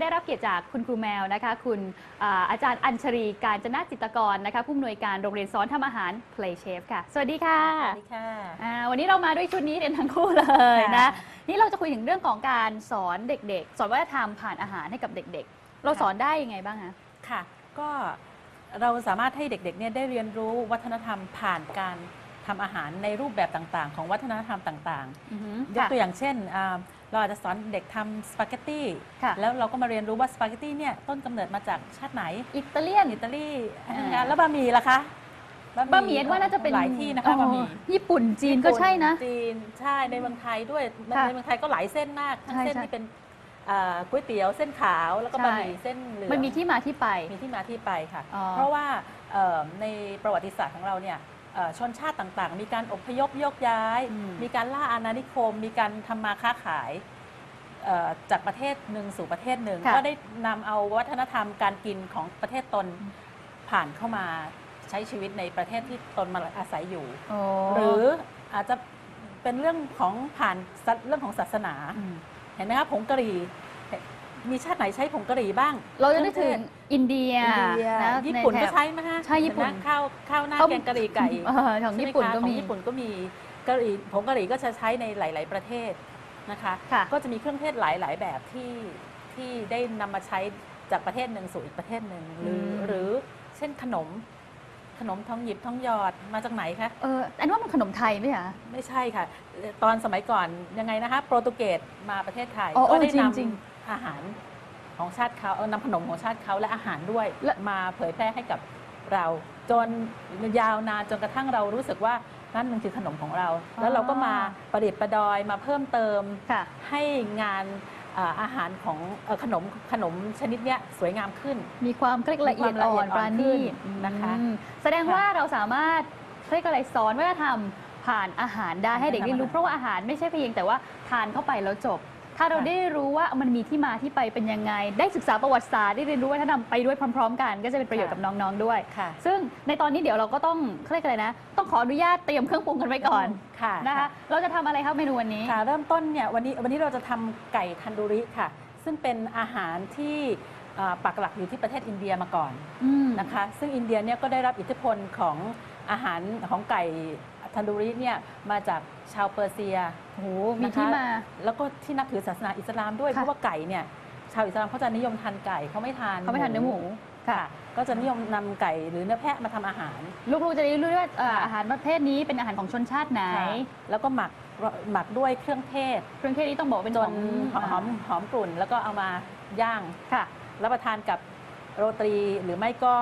ได้รับเกียรติจากคุณครูแมวนะคะ คุณอ่าอาจารย์อัญชรีการจนะจิตรกรนะคะผู้อำนวยการโรงเรียนสอนทำอาหาร Play Chef ค่ะ สวัสดีค่ะสวัสดีค่ะ อ่าวันนี้เรามาด้วยชุดนี้เรียนทั้งคู่เลยนะ ค่ะ นี่เราจะคุยถึงเรื่องของการสอนเด็กๆ สอนวัฒนธรรมผ่านอาหารให้กับเด็กๆ เราสอนได้ยังไงบ้างคะ ค่ะ ก็เราสามารถให้เด็กๆเนี่ยได้เรียนรู้วัฒนธรรมผ่านการทำอาหารในรูปแบบต่างๆ ของวัฒนธรรมต่างอือหือๆยกตัวอย่างเช่นอ่า เราอาจจะสอนเด็กทำสปาเกตตี้ค่ะแล้วเราก็มาเรียนรู้ว่าสปาเกตตี้เนี่ยต้นกำเนิดมาจากชาติไหนอิตาเลียน อิตาลีอ่า นะคะแล้วบะหมี่ล่ะคะบะหมี่เอ็นว่าน่าจะเป็นหลายที่นะคะบะหมี่อ๋อญี่ปุ่นจีนก็ใช่นะ จีนใช่ในเมืองไทยด้วยค่ะในเมืองไทยก็หลายเส้นมากทั้งใช่เส้นใช่ ที่เป็นอ่าก๋วยเตี๋ยวเส้นขาวแล้วก็ใช่บะหมี่เส้นเหลืองมันมีที่มาที่ไป มีที่มาที่ไปค่ะ อ๋อเพราะว่าเอ่อในประวัติศาสตร์ของเราเนี่ยเอ่อ ชนชาติต่างๆ มีการอพยพโยกย้ายอืมมีการล่าอาณานิคม มีการทำมาค้าขายเอ่อจากประเทศหนึ่งสู่ประเทศหนึ่งค่ะก็ได้นำเอาวัฒนธรรมการกินของประเทศตนผ่านเข้ามาใช้ชีวิตในประเทศที่ตนมาอาศัยอยู่โอ้หรืออาจจะเป็นเรื่องของผ่านศาเรื่องของศาสนามเห็นไหมคะผงกะหรี่ มีชาติไหนใช้ผงกะหรี่บ้าง เราจะนึกถึงอินเดียอินเดียนะญี่ปุ่นใแถก็บใช้ไหมฮะใช่ญี่ปุ่นเห็ไหมข้าวข้าวหน้าเขาแกงกะหรี่ไก่เออของใช่ไหมญี่ปุ่นคะก็ของมีญี่ปุ่นก็มีกะหรี่ผงกะหรี่ก็จะใช้ในหลาย ๆ ประเทศนะคะค่ะก็จะมีเครื่องเทศหลาย ๆ แบบที่ที่ได้นำมาใช้จากประเทศหนึ่งสู่อีกประเทศหนึ่งหรือมหรือเช่นขนมขนมทองหยิบทองหยอดมาจากไหนคะเอออันว่ามันขนมไทยไหมคะไม่ใช่ค่ะ ตอนสมัยก่อนยังไงนะคะ โปรตุเกสมาประเทศไทยอ๋อก็ได้จริงนจริงำ อาหารของชาติเขาเออนำขนมของชาติเขาและอาหารด้วยและมาเผยแพร่ให้กับเรา จนยาวนานจนกระทั่งเรารู้สึกว่านั่นมันคือขนมของเรา แล้วเราก็มาประดิษฐ์ประดอยมาเพิ่มเติมค่ะให้งานอ่าอาหารของเอ่อขนมขนมชนิดเนี้ยสวยงามขึ้น มีความเรียกละเอียดมีความละอ่เอีอยนดอ่อนปราณีตขึ้นนะคะอืมแสดงว่าเราสามารถเรียกอะไรสอนวัฒนธรรมผ่านอาหารได้ให้เด็กได้รู้อาหารเพราะว่าอาหารไม่ใช่เพียงแต่ว่าทานเข้าไปแล้วจบ ถ้าเราค่ะได้รู้ว่ามันมีที่มาที่ไปเป็นยังไง ได้ศึกษาประวัติศาสตร์ได้เรียนรู้วัฒนธรรมไปด้วยพร้อม ๆ กัน ก็จะเป็นประโยชน์กับน้องๆด้วย ค่ะซึ่งในตอนนี้เดี๋ยวเราก็ต้องเขาเรียกอะไรนะ ต้องขออนุญาตเตรียมเครื่องปรุงกันไว้ก่อนค่ะนะคะ เราจะทำอะไรครับเมนูวันนี้ ค่ะเริ่มต้นเนี่ยวันนี้วันนี้เราจะทำไก่ทันดูริค่ะ ซึ่งเป็นอาหารที่อ่าปักหลักอยู่ที่ประเทศอินเดียมาก่อนอืม นะคะ ซึ่งอินเดียเนี่ยก็ได้รับอิทธิพลของอาหารของไก่ ทันดูริเนี่ยมาจากชาวเปอร์เซียโอ้โหมีที่มา แล้วก็ที่นับถือศาสนาอิสลามด้วยค่ะเพราะว่าไก่เนี่ยชาวอิสลามเขาจะนิยมทานไก่เขาไม่ทานเขาไม่ทานเนื้อหมูค่ะ ก็จะนิยมนำไก่หรือเนื้อแพะมาทำอาหาร ลูกๆจะได้รู้ว่าเอ่อค่ะอาหารประเภทนี้เป็นอาหารของชนชาติไหนค่ะแล้วก็หมักหมักด้วยเครื่องเทศ เครื่องเทศนี้ต้องบอกเป็นจขนองหอมหอมกลุ่น แล้วก็เอามาย่างค่ะรับประทานกับโรตีหรือไม่ก็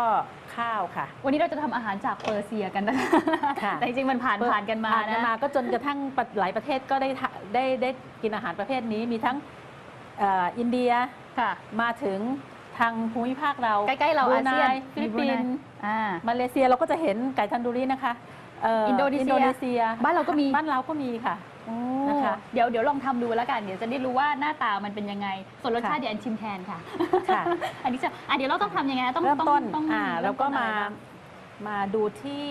ข้าวค่ะ วันนี้เราจะทำอาหารจากเปอร์เซียกันนะคะค่ะ แต่จริงๆมันผ่านผ่านกันมาผ่านกันนะมาก็จนกระทั่งหลายประเทศก็ได้ทะได้ได้กินอาหารประเภทนี้มีทั้งเอ่ออินเดียค่ะ มาถึงทางภูมิภาคเราใกล้ๆเราบรูอาไนเซียนฟิลิปมีบรูปิไนนส์อ่า มาเลเซียเราก็จะเห็นไก่ทันดูรินะคะเอินโดนีเซีย อินโดนีเซีย บ้านเราก็มี บ้านเราก็มีค่ะ โอ้นะคะเดี๋ยวเดี๋ยวลองทำดูแล้วกัน เดี๋ยวจะได้รู้ว่าหน้าตามันเป็นยังไง ส่วนรสชาติค่ะเดี๋ยวอันชิมแทนค่ะ ค่ะ อันนี้จะอะเดี๋ยวเราต้องทำยังไงต้องเริ่มต้นต้องอ่าริ่เราก็ต้นมาอะไรบ้งมาดูที่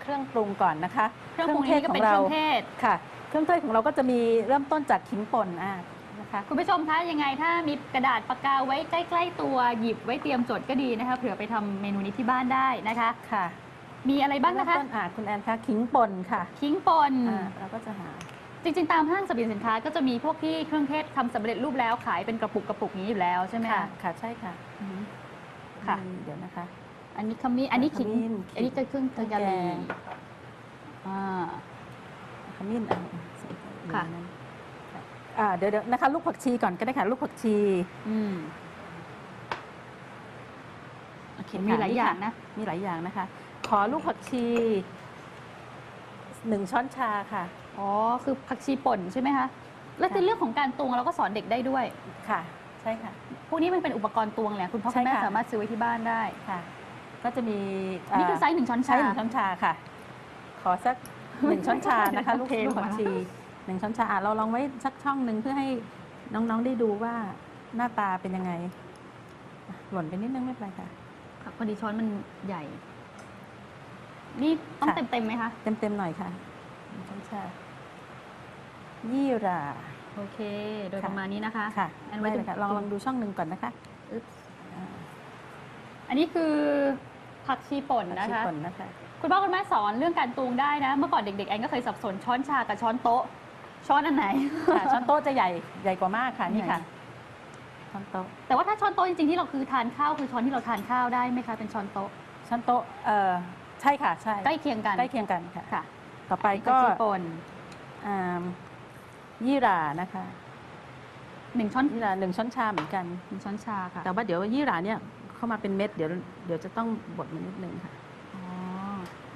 เครื่องปรุงก่อนนะคะเครื่องปรุงนี้ก็เป็นเครื่องเทศค่ะ เครื่องเทศของเราก็จะมีเริ่มต้นจากขิงป่นอ่านะคะคุณผู้ชมคะยังไงถ้ามีกระดาษปากกาไว้ใกล้ ๆ ตัวหยิบไว้เตรียมจดก็ดีนะคะเผื่อไปทำเมนูนี้ที่บ้านได้นะคะค่ะ มีอะไรบ้างนะคะ เริ่มต้นอ่าคุณแอนคะขิงป่นค่ะขิงป่น อ่าเราก็จะหา จริงๆ ตามห้างสรรพสินค้าก็จะมีพวกที่เครื่องเทศทำสำเร็จรูปแล้วขายเป็นกระปุกกระปุกนี้อยู่แล้วใช่ไหมค่ะ คะค่ะใช่ค่ะอืม ค่ะ อืมเดี๋ยวนะคะ อันนี้ขมิ้นอันนี้ขิงขมิ้นอันนี้ก็เครื่องเครื่องกะหรี่แกงอ่า ขมิ้นอ่าใส่ไปค่ะ ในนั้นค่ะอ่าเดี๋ยวเดี๋ยวนะคะ ลูกผักชีก่อนก็ได้ค่ะ ลูกผักชีอืมโอเคมีค่ะหลายอย่างนะ มีหลายอย่างนะคะ ขอลูกผักชีหนึ่งช้อนชาค่ะ อ๋อ คือผักชีป่นใช่ไหมคะ แล้วค่ะในเรื่องของการตวงเราก็สอนเด็กได้ด้วย ค่ะ ใช่ค่ะ พวกนี้มันเป็นอุปกรณ์ตวงแหละคุณพ่อใช่คุณแม่ค่ะ สามารถซื้อไว้ที่บ้านได้ ค่ะ ก็จะมีนี่คือไซส์หนึ่งช้อนใช้ชา หนึ่งช้อนชาค่ะ ขอสักหนึ่งช้อนชานะคะ ลูกเทลงมาลูกผักชีหนึ่งช้อนชาอะเราลองไว้สักช่องหนึ่งเพื่อให้น้องๆได้ดูว่าหน้าตาเป็นยังไงอะหล่นไปนิดนึงไม่เป็นไรค่ะ ค่ะพอดีช้อนมันใหญ่ นี่ต้องค่ะ เต็มเต็มๆไหมคะ เต็มๆหน่อยค่ะหนึ่งช้อนชายี่หรา โอเค โดยค่ะ ประมาณนี้นะคะ ค่ะอันไว้ได้เลยค่ะตรงลองลองดูช่องหนึ่งก่อนนะคะอึ๊บอ่าอันนี้คือผักชีป่นนะชิมคะ ก่อนนะคะ คุณพ่อคุณแม่สอนเรื่องการตวงได้นะ เมื่อก่อนเด็กๆแอนก็เคยสับสนช้อนชากับช้อนโต๊ะ ช้อนอันไหน ค่ะช้อนโต๊ะจะใหญ่ใหญ่กว่ามากค่ะนี่ค่ะใหญ่ช้อนโต๊ะแต่ว่าถ้าช้อนโต๊ะจริงๆที่เราคือทานข้าวคือช้อนที่เราทานข้าวได้ไหมคะเป็นช้อนโต๊ะช้อนโต๊ะเอ่อ ใช่ค่ะใช่ใกล้เคียงกันใกล้เคียงกันค่ะ ค่ะต่อไปก็ก็จีป่นอ่ายี่หร่านะคะหนึ่งช้อนยี่หร่าหนึ่งช้อนชาเหมือนกัน หนึ่งช้อนชาค่ะแต่ว่าเดี๋ยวยี่หร่าเนี่ยเข้ามาเป็นเม็ดเดี๋ยวเดี๋ยวจะต้องบดมันนิดนึงค่ะอ๋อ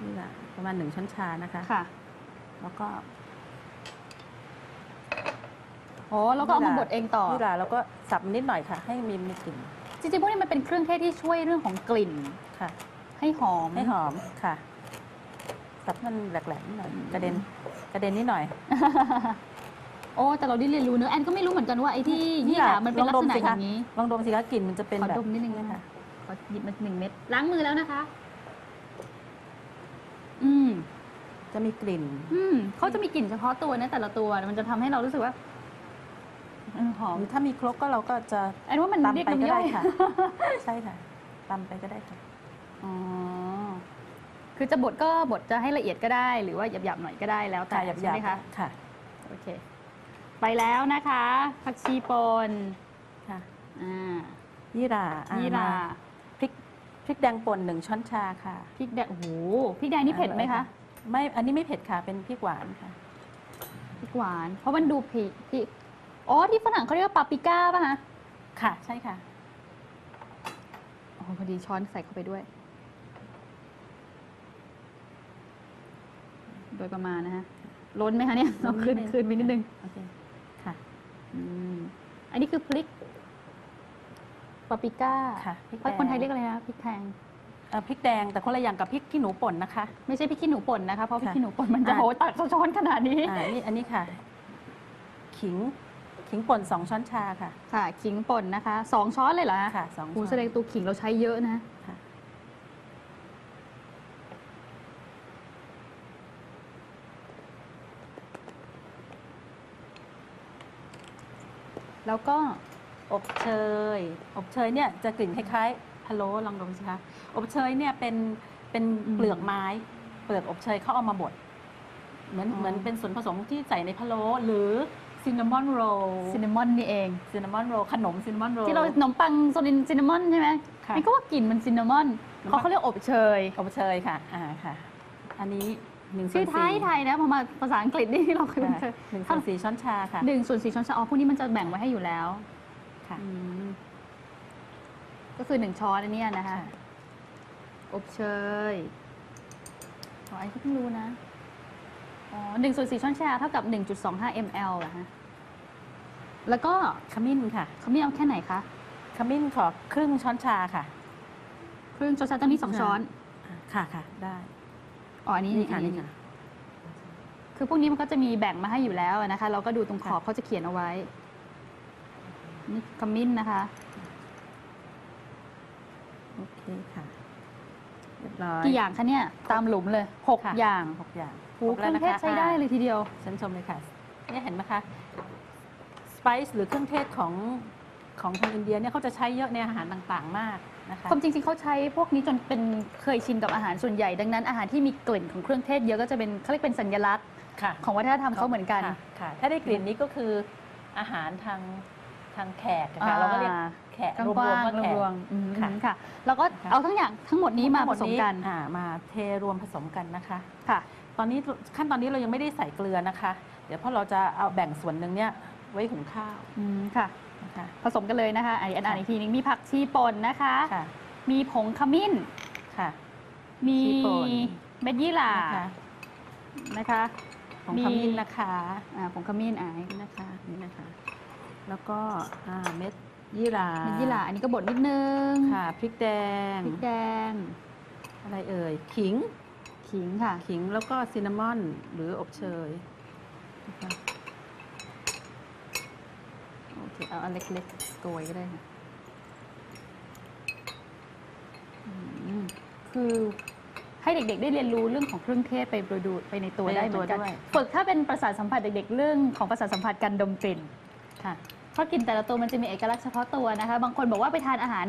ยี่หร่าประมาณหนึ่งช้อนชานะคะค่ะ แล้วก็โอ้แล้วก็เอามาบดเองต่อยี่หร่าแล้วก็สับนิดหน่อยค่ะ ให้มีมีกลิ่นจริงๆพวกนี้มันเป็นเครื่องเทศที่ช่วยเรื่องของกลิ่นค่ะ ให้หอม ให้หอมค่ะสับให้มันแหลกๆนิดหน่อยกระเด็นกระเด็นนิดหน่อย โอ้แต่เราได้เรียนรู้เนอะแอนก็ไม่รู้เหมือนกันว่าไอ้ที่ยี่หร่ามันเป็นลักษณะอย่างนี้ลองดมสิคะกลิ่นมันจะเป็นขอแบบดมนิดนึงนะนะคะขอหยิบมาหนึ่งเม็ดล้างมือแล้วนะคะ อืม จะมีกลิ่น อืมเขาจะมีกลิ่นเฉพาะตัวนะแต่ละตัวมันจะทำให้เรารู้สึกว่าเออหอม หรือถ้ามีครกก็เราก็จะแอนว่ามันตำเรียกไปก็น้ำย่ได้อย ค่ะ ใช่ค่ะตำไปก็ได้ค่ะ อ๋อ คือจะบดก็บดจะให้ละเอียดก็ได้ หรือว่าหยาบๆหน่อยก็ได้แล้วแต่ค่ะหยาบใช่ไหมๆคะค่ะ โอเค ไปแล้วนะคะ ผักชีป่นค่ะอ่ายี่หร่าอ่ยี่หร่ามาพริกพริกแดงป่นหนึ่งช้อนชาค่ะพริกแดงโอ้โหพริกแดงนี่เผ็ดไหมคะไม่อันนี้ไม่เผ็ดค่ะเป็นพริกหวานค่ะ พริกหวาน เพราะมันดูพริกพริกอ๋อที่ฝรั่งเขาเรียกว่าปาปริก้าป่ะคะค่ะ ใช่ค่ะโอ้โหพอดีช้อนใส่เข้าไปด้วย โดยประมาณนะฮะล้นไหมคะเนี่ยล้เอานนิดคืนนึงคืนไปนิดนึงโอเคค่ะอืมอันนี้คือพริกปาปริก้าค่ะพริกเพราะแดง คนไทยเรียกอะไรนะพริกแทง เอ่อพริกแดงแต่คนละอย่างกับพริกขี้หนูป่นนะคะ ไม่ใช่พริกขี้หนูป่นนะคะเพราะพริกค่ะขี้หนูป่นมันจะอ่าโหตักช้อนขนาดนี้อ่านี่อันนี้ค่ะ ขิงขิงป่นสองช้อนชาค่ะ ค่ะขิงป่นนะคะสองช้อนเลยเหรอคะค่ะสองโอ้ช้อนแสดงตัวขิงเราใช้เยอะนะ แล้วก็อบเชย อบเชยเนี่ยจะกลิ่นคล้ายๆพะโล้ลองดมสิคะอบเชยเนี่ยเป็นเป็นเปลือกไม้ เปลือกอบเชยเขาเอามาบดเหมือนอ๋อเหมือนเป็นส่วนผสมที่ใส่ในพะโล้หรือซินนามอนโรลซินนามอนนี่เองซินนามอนโรลขนมซินนามอนโรลที่เราขนมปังโซนินซินนามอนใช่ไหมค่ะนี่ก็ว่ากลิ่นมันซินนามอนขนมปังเขาเขาเรียกอบเชยอบเชยค่ะอ่าค่ะ อันนี้ หนึ่งส่ชื่วอนไทสี่ยไทยนะพอมาภาษาอังกฤษนี่เราเคยค่ะเคยหนึ่งส่วนสี่ช้อนชาค่ะ หนึ่งส่วนสี่ช้อนชาอ๋อพวกนี้มันจะแบ่งไว้ให้อยู่แล้วค่ะ อืมก็คือหนึ่งช้อนอันเนี้ยนะคะค่ะอบเชยอ๋ออันนี้เพิ่งรู้นะ อ๋อหนึ่งส่วนสี่ช้อนชาเท่ากับ 1.25 ml เหรอฮะ แล้วก็ขมิ้นค่ะเขาไม่เอาแค่ไหนคะ ขมิ้นขอครึ่งช้อนชาค่ะ ครึ่งช้อนชาต้องมีสองช้อน ค่ะค่ะได้ อ๋ออันนี้นี่ค่ะอันี่ค่ะ คือพวกนี้มันก็จะมีแบ่งมาให้อยู่แล้วนะคะ เราก็ดูตรงขอบค่ะเขาจะเขียนเอาไว้ นี่ขมิ้นนะคะ โอเคค่ะ เรียบร้อย กี่อย่างคะเนี่ย ตามหลุมเลยหกค่ะ อย่างหกอย่างโอ้ครบเคแล้รื่วองเทศนะคะใช้ได้เลยทีเดียวฉันชมเลยค่ะเนี่ยเห็นไหมคะสไปซ์หรือเครื่องเทศของของทางอินเดียเนี่ยเขาจะใช้เยอะในอาหารต่างๆ มาก นะคะความจริงๆเขาใช้พวกนี้จนเป็นเคยชินกับอาหารส่วนใหญ่ ดังนั้นอาหารที่มีกลิ่นของเครื่องเทศเยอะก็จะเป็นเขาเรียกเป็นสัญลักษณ์ค่ะของวัฒนธรรมเขาเหมือนกัน ค่ะค่ะ ถ้าได้กลิ่นนี้ก็คืออาหารทางทางแขกนะคะเราก็เรียกอ่าแขกกรว้วมางๆว่าๆแขก รวมๆอืมค่ะ ค่ะ แล้วก็ค่ะเอาทั้งอย่างทั้งหมดนี้มาผสมกันอ่ามาเทรวมผสมกันนะคะ ค่ะ ตอนนี้ขั้นตอนนี้เรายังไม่ได้ใส่เกลือนะคะ เดี๋ยวเพราะเราจะเอาแบ่งส่วนหนึ่งเนี่ยไว้หุงข้าว อืมค่ะนะ คะผสมกันเลยนะคะอันนี้อ่านค่ะอีกทีนึงมีผักชีป่นนะคะ ค่ะมีผงขมิ้น ค่ะ มีชีป่น เม็ดยี่หร่านะคะนะคะของมีขมิ้นนะคะอ่าผงขมิ้นอ่านี่นะคะนี่นะคะ แล้วก็อ่าเม็ดยี่หร่าเม็ดยี่หร่าอันนี้ก็บดนิดนึงค่ะพริกแดงพริกแดงอะไรเอ่ยขิง ขิงค่ะ ขิงแล้วก็ซินนามอนหรืออบเชยนะคะโอ เคเอาอันเล็กๆโกยก็ได้ค่ะอืมคือให้เด็กๆ ได้เรียนรู้เรื่องของเครื่องเทศไปประดูไปในตัวไปในได้เหมือนกันตัวด้วยฝึกถ้าเป็นประสาทสัมผัสเด็ก ๆ เรื่องของประสาทสัมผัสการดมกลิ่นค่ะเพราะกลิ่นแต่ละตัวมันจะมีเอกลักษณ์เฉพาะตัวนะคะ บางคนบอกว่าไปทานอาหาร